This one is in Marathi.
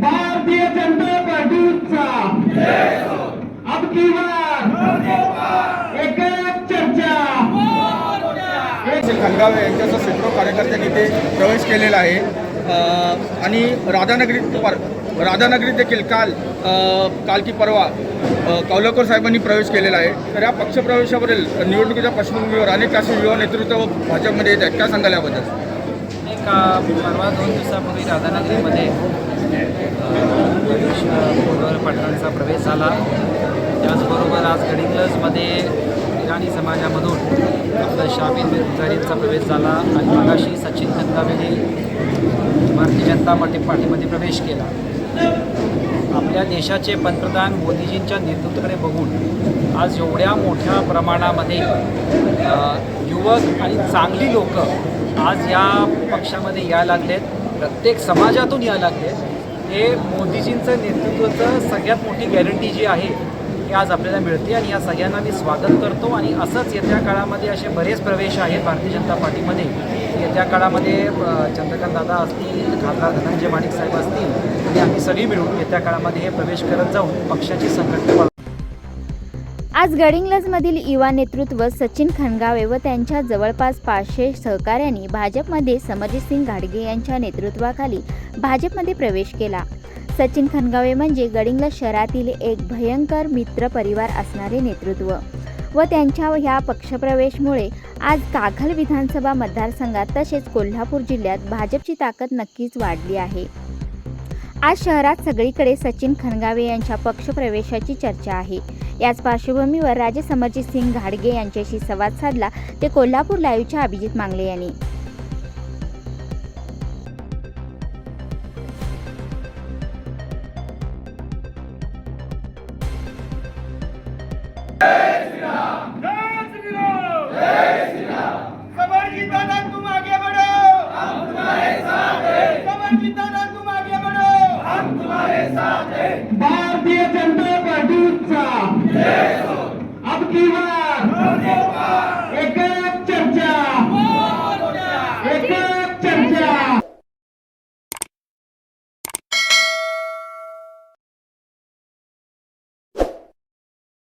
भारतीय जनता पार्टीचा. अब की बार? एक चर्चा. खनगावे यांच्याचा शेकडो कार्यकर्त्यांनी ते प्रवेश केलेला आहे. आणि राधानगरीत पर राधानगरीत देखील काल काल की परवा कावलकर साहेबांनी प्रवेश केलेला आहे. तर या पक्षप्रवेशावरील निवडणुकीच्या पार्श्वभूमीवर अनेक असे युवा नेतृत्व भाजपमध्ये येत आहेत. काय सांगायला याबद्दल? मी का परवा दोन दिवसापूर्वी राधानगरीमध्ये प्रवेश पोटवर पाटलांचा प्रवेश झाला. त्याचबरोबर आज गडिंग्लजमध्ये इराणी समाजामधून आपलं शाबीर मिरजारींचा प्रवेश झाला आणि मगाशी सचिन खंदावेने भारतीय जनता पार्टी पार्टीमध्ये प्रवेश केला. आपल्या देशाचे पंतप्रधान मोदीजींच्या नेतृत्वाकडे बघून आज एवढ्या मोठ्या प्रमाणामध्ये युवक आणि चांगली लोकं आज या पक्षामध्ये यायला लागलेत. प्रत्येक समाजातून यायला लागलेत. हे मोदीजींचं नेतृत्वाचं सगळ्यात मोठी गॅरंटी जी आहे ती आज आपल्याला मिळते आणि या सगळ्यांना मी स्वागत करतो. आणि असंच येत्या काळामध्ये असे बरेच प्रवेश आहेत भारतीय जनता पार्टीमध्ये. येत्या काळामध्ये चंद्रकांत दादा असतील खासदार धनंजय माणिक साहेब असतील आणि आम्ही सगळी मिळून येत्या काळामध्ये हे प्रवेश करत जाऊन पक्षाची संघटना आज गडिंग्लजमधील युवा नेतृत्व सचिन खणगावे व त्यांच्या जवळपास पाचशे सहकाऱ्यांनी भाजपमध्ये समरजितसिंग घाडगे यांच्या नेतृत्वाखाली भाजपमध्ये प्रवेश केला. सचिन खणगावे म्हणजे गडिंग्लज शहरातील एक भयंकर मित्र परिवार असणारे नेतृत्व. व त्यांच्या ह्या पक्षप्रवेशमुळे आज काखल विधानसभा मतदारसंघात तसेच कोल्हापूर जिल्ह्यात भाजपची ताकद नक्कीच वाढली आहे. आज शहरात सगळीकडे सचिन खणगावे यांच्या पक्षप्रवेशाची चर्चा आहे याच पार्श्वभूमीवर राजे समरजित सिंग घाडगे यांच्याशी संवाद साधला ते कोल्हापूर लाईव्हच्या अभिजित मांगले यांनी Hey! भारतीय जनता पार्टीचा. अब की बार? एकच